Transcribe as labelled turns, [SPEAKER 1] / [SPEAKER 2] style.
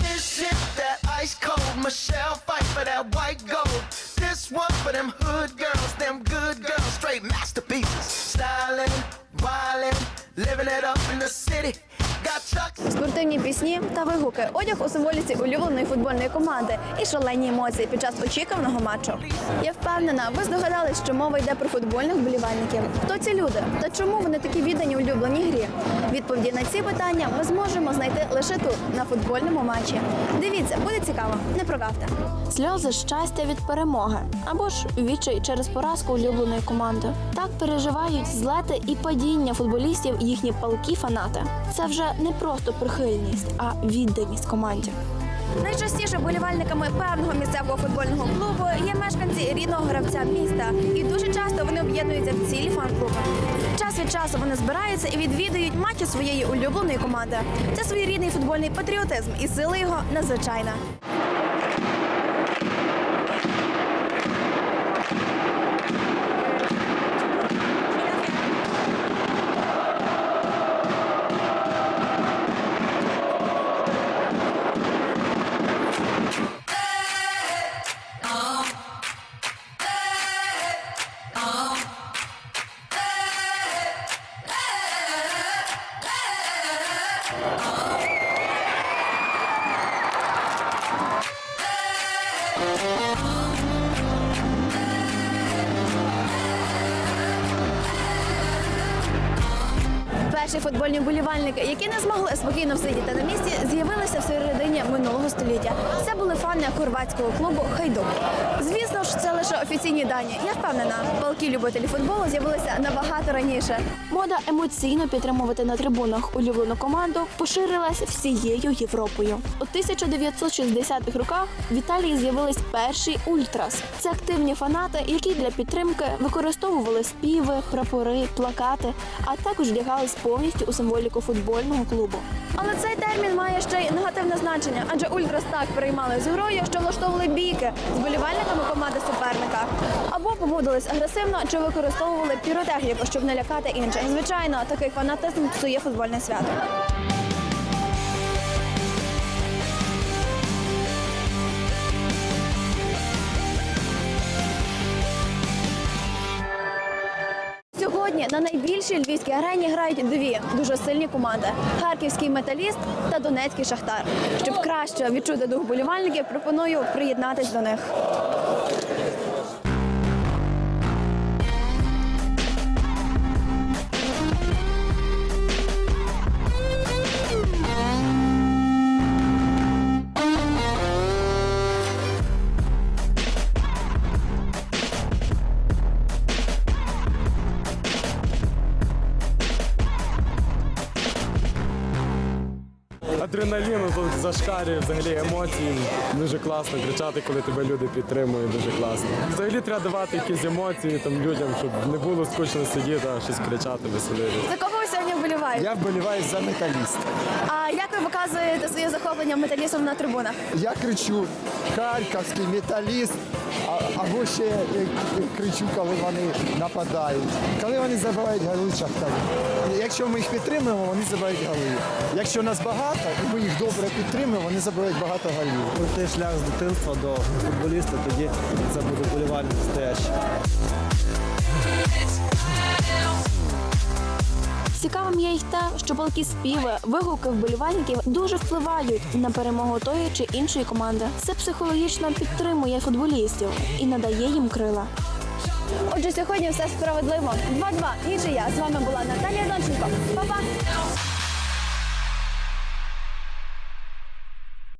[SPEAKER 1] This shit that ice cold Michelle fight for that white gold. This one for them hood girls, them good girls, straight masterpieces. Styling, wildin', living it up in the city.
[SPEAKER 2] Спортивні пісні та вигуки, одяг у символіці улюбленої футбольної команди і шалені емоції під час очікуваного матчу. Я впевнена, ви здогадались, що мова йде про футбольних вболівальників. Хто ці люди та чому вони такі віддані улюбленій грі? Відповіді на ці питання ми зможемо знайти лише тут, на футбольному матчі. Дивіться, буде цікаво, не прогавте. Сльози щастя від перемоги або ж відчай через поразку улюбленої команди. Так переживають злети і падіння футболістів їхні палкі фанати. Це вже не просто прихильність, а відданість команді. Найчастіше болівальниками певного місцевого футбольного клубу є мешканці рідного гравця міста, і дуже часто вони об'єднуються в цілі фан-клуби. Час від часу вони збираються і відвідують матчі своєї улюбленої команди. Це своєрідний футбольний патріотизм, і сила його надзвичайна. Thank you. Перші футбольні вболівальники, які не змогли спокійно всидіти на місці, з'явилися в середині минулого століття. Це були фани хорватського клубу Хайдук. Звісно ж, це лише офіційні дані. Я впевнена, палки любителі футболу з'явилися набагато раніше. Мода емоційно підтримувати на трибунах улюблену команду поширилась всією Європою. У 1960-х роках в Італії з'явились перші ультрас. Це активні фанати, які для підтримки використовували співи, прапори, плакати, а також вдягались повністю у символіку футбольного клубу. Але цей термін має ще й негативне значення, адже ультрас так переймали з грою, що влаштовували бійки з болівальниками команди суперника, або поводились агресивно чи використовували піротехніку, щоб не лякати інших. Звичайно, такий фанатизм псує футбольне свято. Сьогодні на найбільшій львівській арені грають дві дуже сильні команди: харківський металіст та донецький шахтар. Щоб краще відчути дух болівальників, пропоную приєднатись до них.
[SPEAKER 3] Адреналіну тут зашкарює, взагалі емоції. Дуже класно кричати, коли тебе люди підтримують, дуже класно. Взагалі треба давати якісь емоції там людям, щоб не було скучно сидіти, а щось кричати, веселитися.
[SPEAKER 2] Сьогодні вболіваєте?
[SPEAKER 4] Я вболіваю за металіст.
[SPEAKER 2] А як ви показуєте своє захоплення металістом на трибунах?
[SPEAKER 4] Я кричу харківський металіст, а- або ще е, кричу, коли вони нападають. Коли вони забивають голи шахтарі. Якщо ми їх підтримуємо, вони забивають голи. Якщо нас багато, і ми їх добре підтримуємо, вони забивають багато голів.
[SPEAKER 5] Пройти шлях з дитинства до футболіста, тоді це буде болівальник настоящий.
[SPEAKER 2] Цікавим є й те, що палкі співи, вигуки вболівальників дуже впливають на перемогу тої чи іншої команди. Це психологічно підтримує футболістів і надає їм крила. Отже, сьогодні все справедливо. 2-2. Нічия. З вами була Наталія Донченко. Па-па!